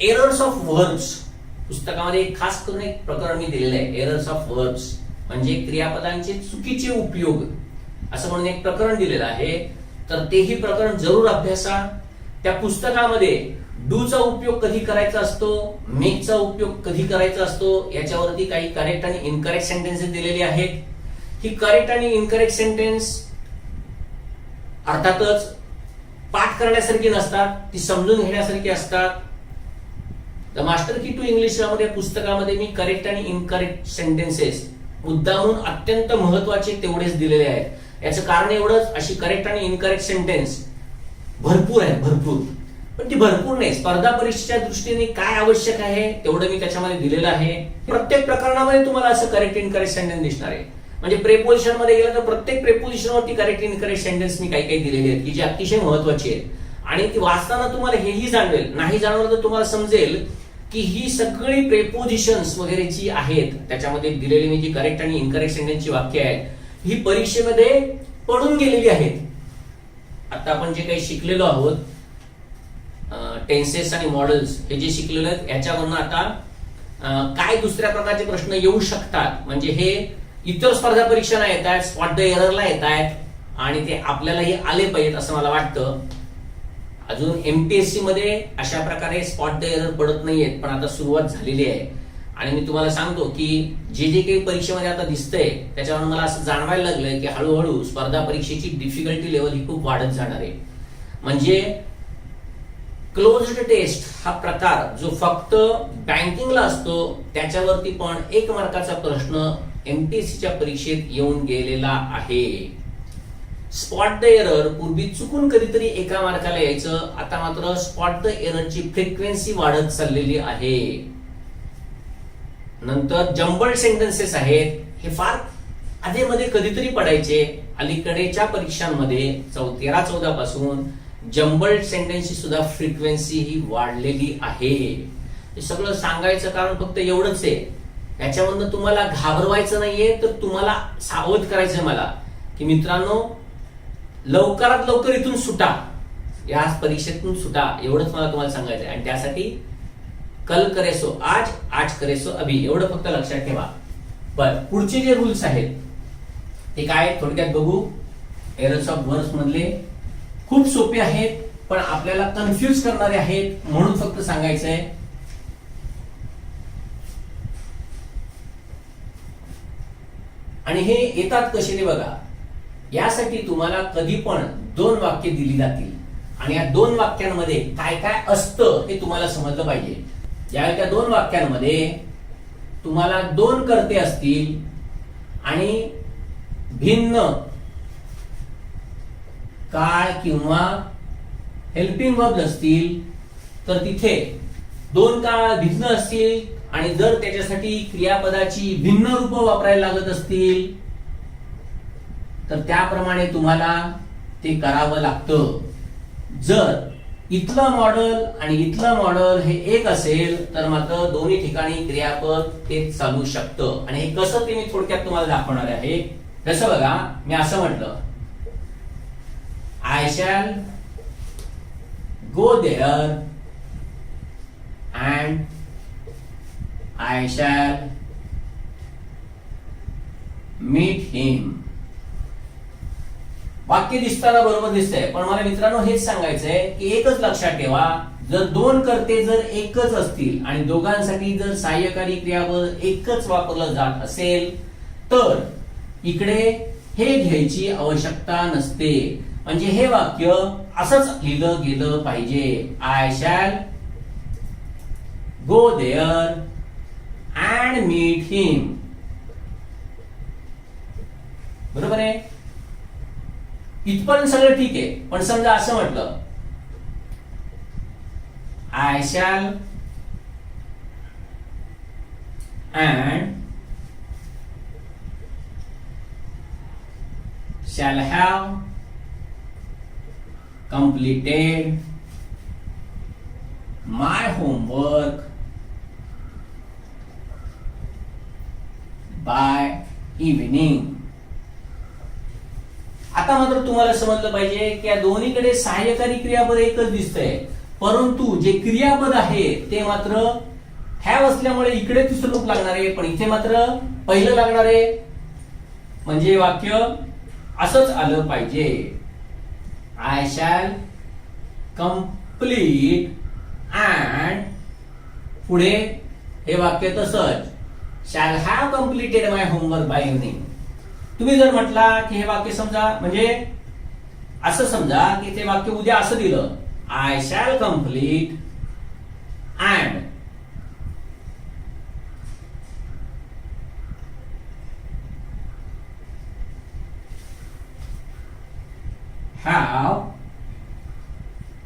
Errors of verbs पुस्तकामध्ये खास करून एक प्रकरण मी दिलेलं आहे. एरर्स ऑफ वर्ब्स म्हणजे क्रियापदांचे चुकीचे उपयोग. असं म्हणून एक प्रकरण दिलेलं आहे. तर तेही प्रकरण जरूर अभ्यासा. त्या पुस्तकामध्ये डूचा उपयोग कधी करायचा असतो? मेकचा उपयोग कधी करायचा असतो? याच्यावरती काही करेक्ट आणि इनकरेक्ट सेंटेन्सेस दिलेली आहेत. ही करेक्ट आणि इनकरेक्ट सेंटेन्स अर्थातच पाठ करण्यासारखी नसतात. ती समजून घेण्यासारखी असतात. द मास्टर की टू इंग्लिशमध्ये पुस्तकामध्ये मी करेक्ट आणि इनकरेक्ट सेंटेन्सेस मुद्दामून अत्यंत महत्त्वाचे तेवढेच दिलेले आहेत. याचं कारण एवढंच अशी करेक्ट आणि इनकरेक्ट सेंटेन्स भरपूर आहेत भरपूर. पण ती भरपूर नाही. स्पर्धा परीक्षेच्या दृष्टीने काय आवश्यक आहे तेवढं मी त्याच्यामध्ये दिलेलं आहे. प्रत्येक प्रकरणामध्ये तुम्हाला असं करेक्ट इनकरेक्ट सेंटेन्स दिसणार आहे. म्हणजे प्रेपोजिशनमध्ये गेलं तर प्रत्येक प्रेपोजिशन वरती करेक्ट इनकरेक्ट सेंटेन्स मी काही काही दिलेली आहेत की जी अतिशय महत्वाची आहेत. आणि ती वाचताना तुम्हाला हेही जाणवेल. नाही जाणवलं तर तुम्हाला समजेल की ही सगळी प्रेपोजिशन्स वगैरे जी आहेत त्याच्यामध्ये दिलेली मी जी करेक्ट आणि इनकरेक्ट सेंटेन्सची वाक्य आहेत ही परीक्षेमध्ये पडून गेलेली आहेत. आता आपण जे काही शिकलेलो आहोत टेन्सेस आणि मॉडेल्स हे जे शिकलेले आहेत याच्यावरनं आता काय दुसऱ्या प्रकारचे प्रश्न येऊ शकतात? म्हणजे हे इतर स्पर्धा परीक्षांना येत आहेत स्पॉट द एररला येत आहेत आणि ते आपल्यालाही आले पाहिजेत असं मला वाटतं. अजून एमपीएससी मध्ये अशा प्रकारे स्पॉट द एरर पडत नाहीयेत पण आता सुरुवात झालेली आहे. आणि मी तुम्हाला सांगतो की जे जे काही परीक्षेमध्ये आता दिसतंय त्याच्यावर मला असं जाणवायला लागलंय की हळूहळू स्पर्धा परीक्षेची डिफिकल्टी लेवल ही खूप वाढत जाणार आहे. म्हणजे क्लोज्ड टेस्ट हा प्रकार जो फक्त बँकिंगला असतो त्याच्यावरती पण एक मार्काचा प्रश्न एमपीएससीच्या परीक्षेत येऊन गेलेला आहे. स्पॉट द एरर पूर्वी चुकून कधीतरी एका मार्काला यायचं आता मात्र स्पॉट द एररची फ्रिक्वेन्सी वाढत चाललेली आहे. नंतर जम्बल सेंटेन्सेस आहेत हे फार आधेमध्ये कधीतरी पडायचे. अलीकडेच्या परीक्षांमध्ये चौ तेरा चौदा पासून जम्बल सेंटेन्सची सुद्धा फ्रिक्वेन्सी ही वाढलेली आहे. हे सगळं सांगायचं कारण फक्त एवढंच आहे. याच्यामधनं तुम्हाला घाबरवायचं नाहीये तर तुम्हाला सावध करायचंय मला. की मित्रांनो लवकरात लवकर इथून सुटा. या परीक्षेतून सुटा. एवढंच मला तुम्हाला सांगायचं आणि त्यासाठी कल करेसो आज आज करेसो अभि. एवढं फक्त लक्षात ठेवा. पण पुढचे जे रूल्स आहेत ते काय थोडक्यात बघू. एरर्स ऑफ वर्स मधले खूप सोपे आहेत पण आपल्याला कन्फ्युज करणारे आहेत म्हणून फक्त सांगायचंय. आणि हे येतात कसे ते बघा. यासाठी तुम्हाला कधी पण दोन वाक्य दिली जातील. आणि या दोन वाक्यांमध्ये काय काय असतं हे तुम्हाला समजलं पाहिजे. या त्या दोन वाक्यांमध्ये तुम्हाला दोन कर्ते असतील आणि भिन्न काय किंवा हेल्पिंग वर्ब असतील तर तिथे दोन काळ भिन्न असतील आणि जर त्याच्यासाठी क्रियापदाची भिन्न रूप वापरायला लागत असतील तर त्याप्रमाणे तुम्हाला ते करावं लागतं. जर इथलं मॉडेल आणि इथलं मॉडेल हे एक असेल तर मात्र दोन्ही ठिकाणी क्रियापद ते चालू शकतं. आणि हे कसं ते मी थोडक्यात तुम्हाला दाखवणार आहे. कसं बघा मी असं म्हटलं. I shall go there and I shall meet him वाक्य दिसताना बरोबर दिसतंय. पण मला मित्रांनो हेच सांगायचंय की एकच लक्षात ठेवा जर दोन कर्ते जर एकच असतील आणि दोघांसाठी जर सहाय्यकारी क्रियापद एकच वापरलं जात असेल तर इकडे हे घ्यायची आवश्यकता नसते. म्हणजे हे वाक्य असंच लिहिलं गेलं पाहिजे. I shall go there and meet him बरोबर आहे? इथपर्यंत सगळं ठीक आहे. पण समजा असं म्हटलं I shall and shall have completed my homework by evening. आता मात्र तुम्हाला समजलं पाहिजे की या दोन्हीकडे सहाय्यकारी क्रियापद एकच दिसतंय. परंतु जे क्रियापद आहे ते मात्र हॅव असल्यामुळे इकडे तिसरं रूप लागणार आहे पण इथे मात्र पहिलं लागणार. आहे म्हणजे वाक्य असंच आलं पाहिजे. आय शॅल कंप्लीट अँड पुढे हे वाक्य तसंच. Shall have completed my homework by evening तुम्ही जर म्हटला की हे वाक्य समजा म्हणजे असं समजा की ते वाक्य उद्या असं दिलं I shall complete and have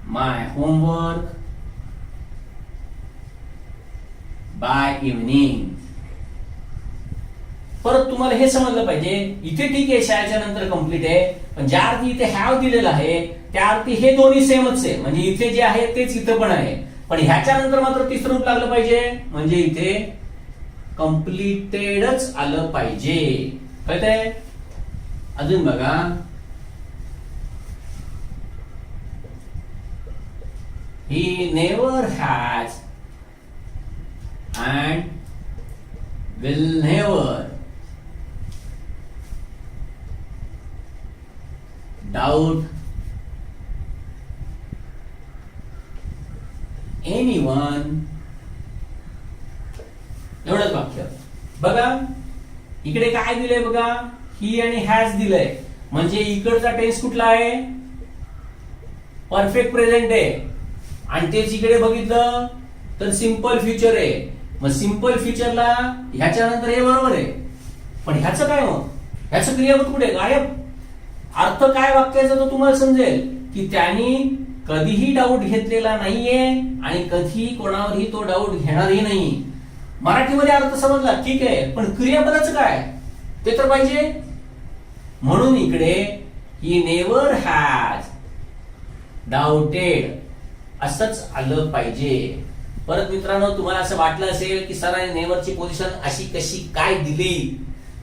my homework by evening परत तुम्हाला हे समजलं पाहिजे इथे ठीक आहे शाळेच्या नंतर कंप्लीट आहे पण ज्या अर्थी इथे हॅव दिलेलं आहे त्या अर्थी हे दोन्ही सेमच आहे. म्हणजे इथे जे आहे तेच इथं पण आहे. पण ह्याच्या नंतर मात्र तिसरं रूप लागलं पाहिजे म्हणजे इथे कम्प्लिटेडच आलं पाहिजे. कळतंय? अजून बघा. He never has and will never doubt anyone. एवढंच वाक्य. बघा इकडे काय दिलंय बघा? ही आणि हॅज दिलंय. म्हणजे इकडचा टेन्स कुठला आहे? परफेक्ट प्रेझेंट आहे. आणि तेच इकडे बघितलं तर सिंपल फ्युचर आहे. मग सिंपल फ्युचरला ह्याच्यानंतर हे बरोबर आहे. पण ह्याचं काय मग? ह्याचं क्रियापद कुठे? गायब. अर्थ काय वाक्याचा तो तुम्हाला समजेल? की त्यांनी कधीही डाऊट घेतलेला नाहीये आणि कधीही कोणावरही तो डाऊट घेणारही नाही. मराठीमध्ये अर्थ समजला ठीक आहे पण क्रियापदाचं काय? ते तर पाहिजे. म्हणून इकडे ही नेवर हॅज डाऊटेड असंच आलं पाहिजे. परत मित्रांनो तुम्हाला असं वाटलं असेल की सरांनी नेवरची पोझिशन अशी कशी काय दिली?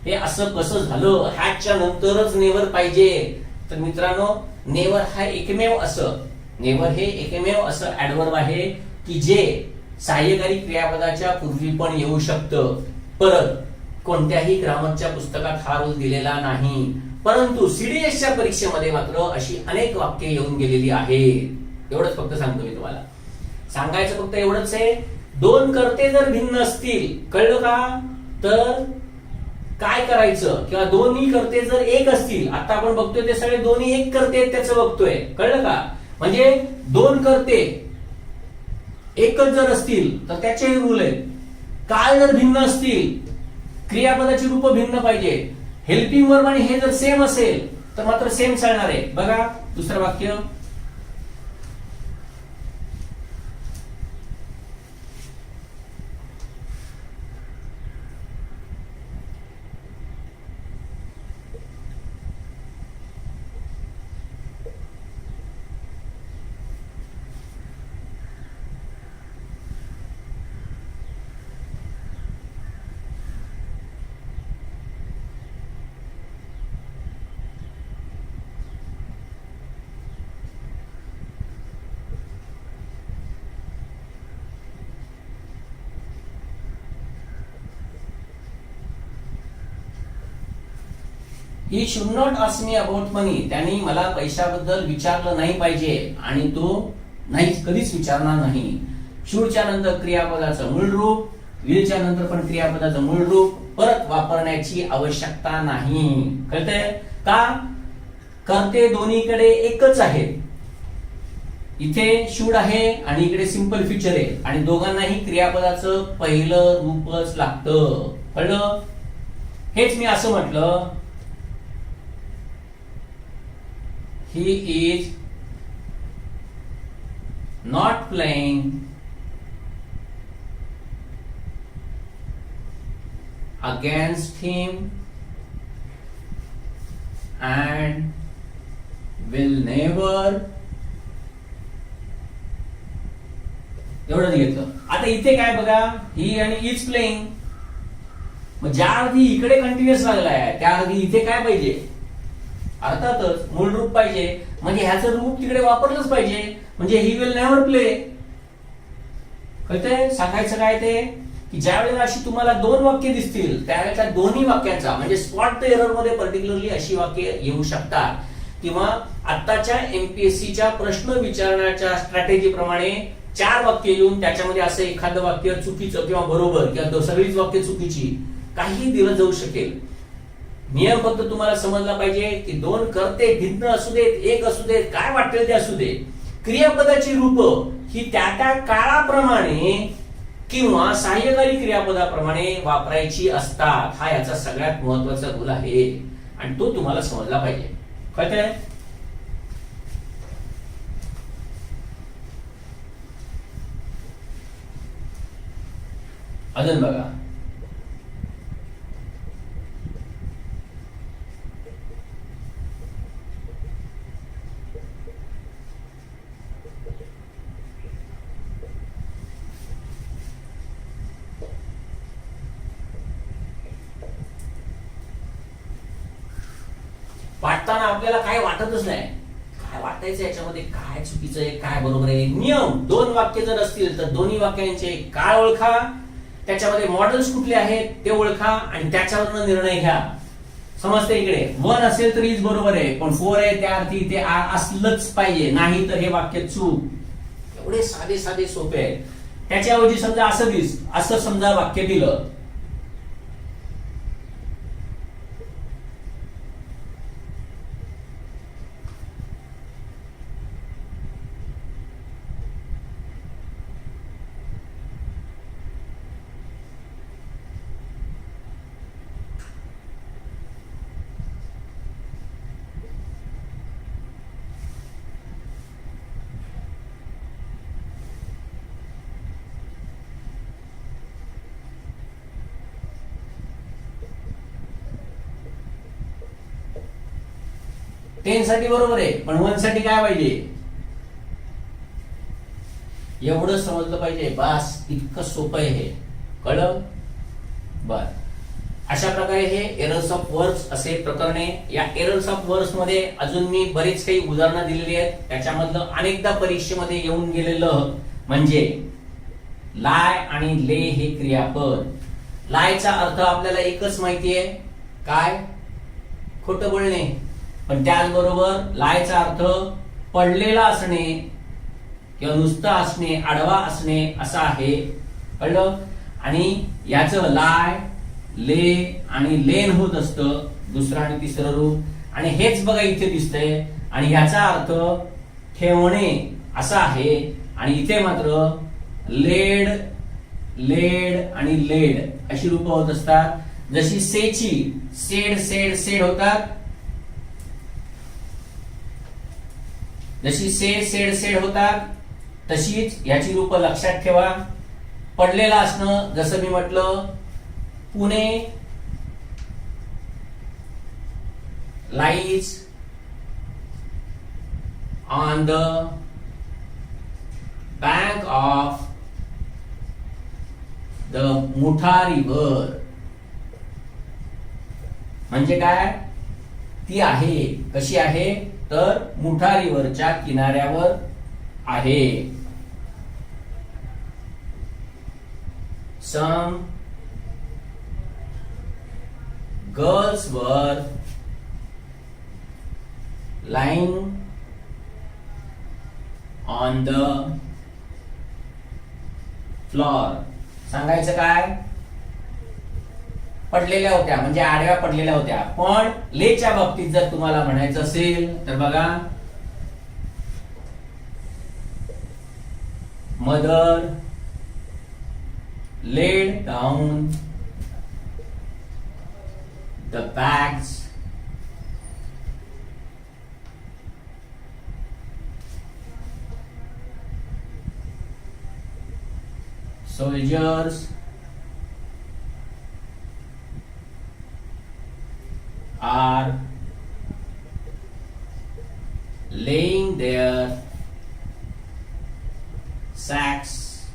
हे असं कसं झालं? हॅचच्या नंतरच नेवर पाहिजे. तर मित्रांनो नेवर हा एकमेव असं. नेवर हे एकमेव असं ऍडवर्ब आहे की जे सहाय्यकारी क्रियापदाच्या पूर्वी पण येऊ शकतं. परत कोणत्याही ग्रामरच्या पुस्तकात हा रोल दिलेला नाही. परंतु सीडीएसच्या परीक्षेमध्ये मात्र अशी अनेक वाक्य येऊन गेलेली आहेत. एवढंच फक्त सांगतो मी तुम्हाला. सांगायचं फक्त एवढंच आहे. दोन कर्ते जर भिन्न असतील कळलं का? तर काय करायचं? किंवा दोन्ही करते जर एक असतील आता आपण बघतोय ते सगळे दोन्ही एक करते त्याचं बघतोय. कळलं का? म्हणजे दोन करते एकच जर असतील तर त्याचेही रूल आहेत. काळ जर भिन्न असतील क्रियापदाची रूप भिन्न पाहिजे. हेल्पिंग वर्ब आणि हे जर सेम असेल तर मात्र सेम चालणार आहे. बघा दुसरं वाक्य. He should not ask me about money त्यांनी मला पैशाबद्दल विचारलं नाही पाहिजे. आणि तो नाही कधीच विचारणार नाही. शूडच्या नंतर क्रियापदाचं मूळ रूप विलच्या नंतर पण क्रियापदाचं मूळ रूप परत वापरण्याची आवश्यकता नाही. कळतंय? का? करते दोन्हीकडे एकच आहे. इथे शूड आहे आणि इकडे सिंपल फ्युचर आहे. आणि दोघांनाही क्रियापदाचं पहिलं रूपच लागतं. कळलं? हेच मी असं म्हटलं. He is not playing against him and will never एवढंच घेतलं आता इथे काय बघा ही आणि इज प्लेइंग मग ज्या अर्थी इकडे कंटिन्युअस लागलाय त्या अर्थी इथे काय पाहिजे? अर्थातच मूळ रूप पाहिजे. म्हणजे ह्याचं रूप तिकडे वापरलंच पाहिजे. म्हणजे ही विल नेव्हर प्ले कळतंय? सांगायचं काय ते? की ज्या वेळेला अशी तुम्हाला दोन वाक्य दिसतील त्यावेळेला दोन्ही वाक्यांचा म्हणजे स्पॉट द एररमध्ये पर्टिक्युलरली अशी वाक्य येऊ शकतात. किंवा आत्ताच्या एमपीएससीच्या प्रश्न विचारण्याच्या स्ट्रॅटेजी प्रमाणे चार वाक्य येऊन त्याच्यामध्ये असं एखादं वाक्य चुकीचं किंवा बरोबर किंवा सगळीच वाक्य चुकीची काही दिलं जाऊ शकेल. नियम फक्त तुम्हाला समजला पाहिजे की दोन करते भिन्न असू देत एक असू देत काय वाटेल ते असू दे क्रियापदाची रूप ही त्या त्या काळाप्रमाणे किंवा सहाय्यकारी क्रियापदाप्रमाणे वापरायची असतात. हा याचा सगळ्यात महत्त्वाचा रूल आहे. आणि तो तुम्हाला समजला पाहिजे. कळतंय? अजून बघा. असताना आपल्याला काय वाटतच नाही. काय वाटायचं याच्यामध्ये? काय चुकीचं आहे? काय बरोबर आहे? नियम दोन वाक्य जर असतील तर दोन्ही वाक्यांचे काय ओळखा. त्याच्यामध्ये मॉडेल्स कुठले आहेत ते ओळखा आणि त्याच्यावरनं निर्णय घ्या. समजते इकडे? वन असेल तर इज बरोबर आहे पण फोर आहे त्या अर्थी ते असलंच पाहिजे. नाही तर हे वाक्य चूक. एवढे साधे साधे सोपे आहेत. त्याच्याऐवजी समजा असं दिस असं समजा वाक्य दिलं टेन साठी बरोबर आहे पण वनसाठी काय पाहिजे? एवढं समजलं पाहिजे बास इतकं सोपं आहे हे. कळलं? बर. अशा प्रकारे हे एरर्स ऑफ वर्ड्स असे प्रकरणे या एरर्स ऑफ वर्ड्समध्ये अजून मी बरीच काही उदाहरणं दिलेली आहेत. त्याच्यामधलं अनेकदा परीक्षेमध्ये येऊन गेलेलं म्हणजे लाय आणि ले हे क्रियापद. लायचा अर्थ आपल्याला एकच माहिती आहे. काय? खोटं बोलणे. पण त्याचबरोबर लायचा अर्थ पडलेला असणे किंवा नुसतं असणे आडवा असणे असं आहे. कळलं? आणि याचं लाय ले आणि लेन होत असतं दुसरं आणि तिसरं रूप. आणि हेच बघा इथे दिसतंय. आणि याचा अर्थ ठेवणे असा आहे. आणि इथे मात्र लेड लेड आणि लेड अशी रूप होत असतात. जशी सेची सेड सेड सेड होतात जशी सेड सेड सेड होतात तशीच याची रूप लक्षात ठेवा. पडलेलं असणं जसं मी म्हटलं Pune lies on the bank of the Mutha river म्हणजे काय? ती आहे कशी आहे? तर मुठा रिव्हरच्या किनाऱ्यावर आहे. Some girls were lying on the floor. सांगायचं काय? पडलेल्या होत्या म्हणजे आडव्या पडलेल्या होत्या. पण लेच्या बाबतीत जर तुम्हाला म्हणायचं असेल तर बघा. Mother laid down the bags soldiers are laying their sacks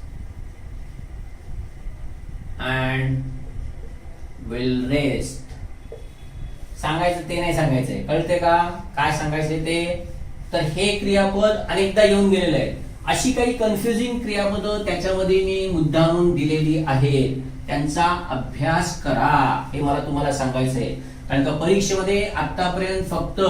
and will rest सांगायचं ते नाही सांगायचंय कळते का? काय सांगायचंय ते? तर हे क्रियापद अनेकदा येऊन गेलेलं आहे. अशी काही कन्फ्युजिंग क्रियापद त्याच्यामध्ये मी मुद्दामून दिलेली आहेत. त्यांचा अभ्यास करा हे मला तुम्हाला सांगायचं आहे कारण का परीक्षेमध्ये आतापर्यंत फक्त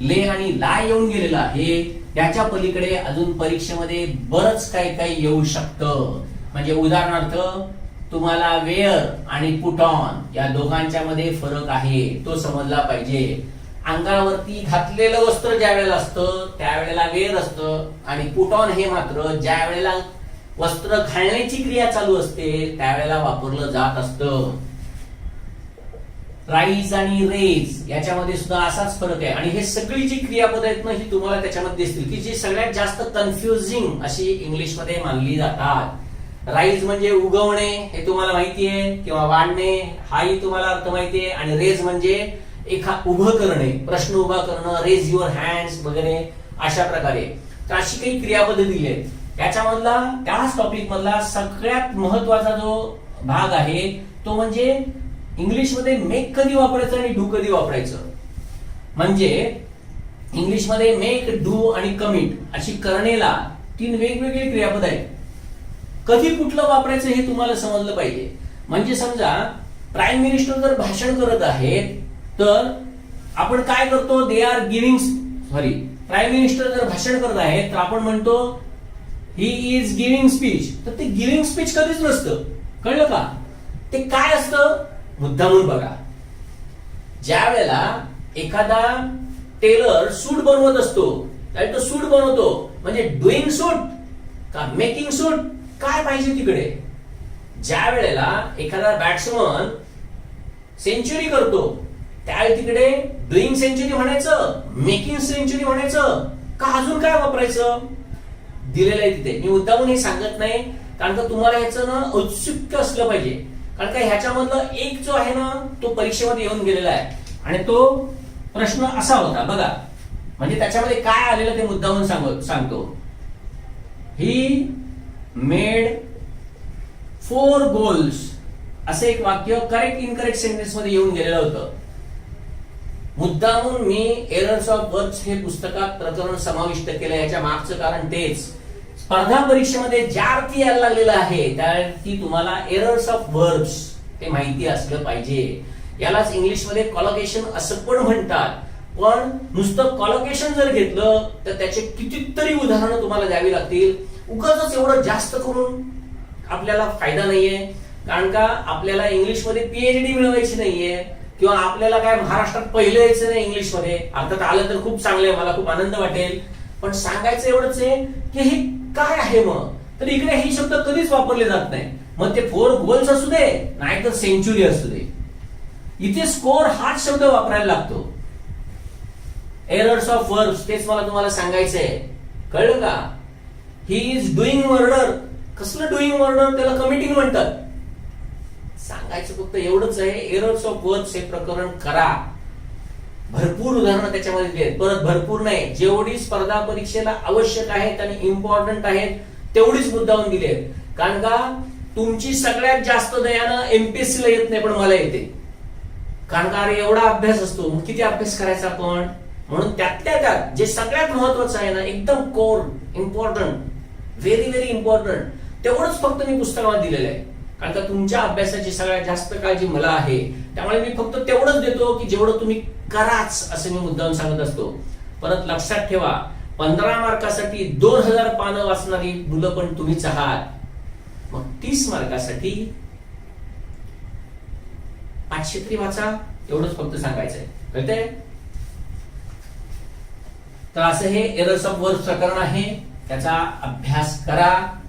ले आणि ला येऊन गेलेलं आहे. त्याच्या पलीकडे अजून परीक्षेमध्ये बरंच काही काही येऊ शकतं. म्हणजे उदाहरणार्थ तुम्हाला वेअर आणि पुटॉन या दोघांच्या मध्ये फरक आहे. तो समजला पाहिजे. अंगावरती घातलेलं वस्त्र ज्या वेळेला असतं त्यावेळेला वेद असतं. आणि पुटॉन हे मात्र ज्या वेळेला वस्त्र घालण्याची क्रिया चालू असते त्यावेळेला वापरलं जात असतं. राईज आणि रेज याच्यामध्ये सुद्धा असाच फरक आहे. आणि हे सगळी जी क्रियापद आहेत ना ही तुम्हाला त्याच्यामध्ये दिसतील की जी सगळ्यात जास्त कन्फ्युजिंग अशी इंग्लिशमध्ये मानली जातात. राईज म्हणजे उगवणे हे तुम्हाला माहिती आहे किंवा वाढणे हाही तुम्हाला अर्थ माहिती आहे. आणि रेज म्हणजे एखा उभं करणे प्रश्न उभा करणं रेज युअर हँड्स वगैरे अशा प्रकारे. तर अशी काही क्रियापद दिली आहेत. त्याच्यामधला त्याच टॉपिक मधला सगळ्यात महत्त्वाचा जो भाग आहे तो म्हणजे इंग्लिशमध्ये मेक कधी वापरायचं आणि डू कधी वापरायचं. म्हणजे इंग्लिशमध्ये मेक डू आणि कमिट अशी करणेला तीन वेगवेगळी क्रियापद आहेत. कधी कुठलं वापरायचं हे तुम्हाला समजलं पाहिजे. म्हणजे समजा प्राईम मिनिस्टर जर भाषण करत आहेत तर आपण काय करतो? They are giving sorry prime minister जर भाषण करत आहेत तर आपण म्हणतो ही इज गिव्हिंग स्पीच तर ते गिव्हिंग स्पीच कधीच नसतं. कळलं का? ते काय असतं? मुद्दामून बघा. ज्या वेळेला एखादा टेलर सूट बनवत असतो त्यावेळी तो सूट बनवतो. म्हणजे डुईंग सूट का मेकिंग सूट काय पाहिजे तिकडे? ज्या वेळेला एखादा बॅट्समन सेंचुरी करतो त्यावेळी तिकडे डुईंग सेंचुरी म्हणायचं मेकिंग सेंचुरी म्हणायचं का अजून काय वापरायचं? दिलेलं आहे तिथे. मी मुद्दामून हे सांगत नाही कारण का तुम्हाला ह्याचं ना औत्सुक्य असलं पाहिजे. कारण का ह्याच्यामधलं एक जो आहे ना तो परीक्षेमध्ये येऊन गेलेला आहे. आणि तो प्रश्न असा होता बघा. म्हणजे त्याच्यामध्ये काय आलेलं ते मुद्दामून सांग सांगतो. ही मेड फोर गोल्स असे एक वाक्य करेक्ट इनकरेक्ट सेंटेन्समध्ये येऊन गेलेलं होतं. मुद्दामून मी एरर्स ऑफ वर्क्स हे पुस्तकात प्रकरण समाविष्ट केलं याच्या मागचं कारण तेच. स्पर्धा परीक्षेमध्ये ज्या अर्थी यायला लागलेलं आहे त्या अर्थी तुम्हाला एरर्स ऑफ वर्ब्स हे माहिती असलं पाहिजे. यालाच इंग्लिशमध्ये कॉलोकेशन असं पण म्हणतात. पण नुसतं कॉलोकेशन जर घेतलं तर त्याचे कितीतरी उदाहरणं तुम्हाला द्यावी लागतील. उगाच एवढं जास्त करून आपल्याला फायदा नाहीये. कारण का आपल्याला इंग्लिशमध्ये पीएचडी मिळवायची नाहीये. किंवा आपल्याला काय महाराष्ट्रात पहिलं यायचं नाही इंग्लिशमध्ये अर्थात आलं तर खूप चांगलं आहे मला खूप आनंद वाटेल. पण सांगायचं एवढंच आहे की हे काय आहे मग? तर इकडे हे शब्द कधीच वापरले जात नाही. मग ते फोर गोल्स असू दे नाहीतर सेंचुरी असू दे. इथे स्कोर हाच शब्द वापरायला लागतो. एरर्स ऑफ वर्ब्स तेच मला तुम्हाला सांगायचंय. कळलं का? ही इज डुईंग मर्डर कसलं डुईंग मर्डर त्याला कमिटिंग म्हणतात. सांगायचं फक्त एवढंच आहे एरर्स ऑफ वर्ड्स हे प्रकरण करा. भरपूर उदाहरणं त्याच्यामध्ये दिली आहेत. परत भरपूर नाही. जेवढी स्पर्धा परीक्षेला आवश्यक आहेत आणि इम्पॉर्टंट आहेत तेवढीच मुद्दावून दिली आहेत. कारण का? तुमची सगळ्यात जास्त दयानं एमपीएससी ला येत नाही पण मला येते. कारण का? अरे एवढा अभ्यास असतो. मग किती अभ्यास करायचा आपण? म्हणून त्यातल्या त्यात जे सगळ्यात महत्वाचं आहे ना एकदम core important very very important तेवढंच फक्त मी पुस्तकामध्ये दिलेलं आहे. कारण तुमच्या अभ्यासाची सगळ्यात जास्त काळजी मला आहे. त्यामुळे मी फक्त तेवढंच देतो की जेवढं तुम्ही कराच असं मी मुद्दाम सांगत असतो. परत लक्षात ठेवा पंधरा मार्कासाठी दोन हजार पानं वाचणारी मुलं पण तुम्हीच आहात. मग तीस मार्कासाठी पाचशे तरी वाचा एवढंच फक्त सांगायचंय. कळतंय? तर असं हे एरर्स ऑफ वर्क प्रकरण आहे. त्याचा अभ्यास करा.